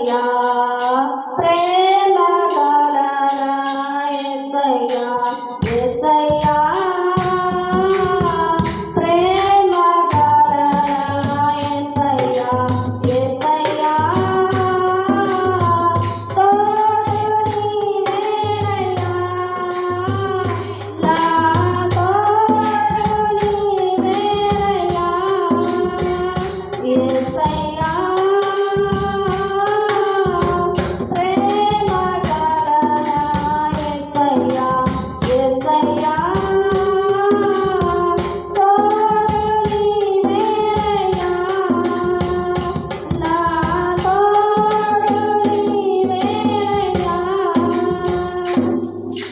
ஐயா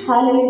హాలే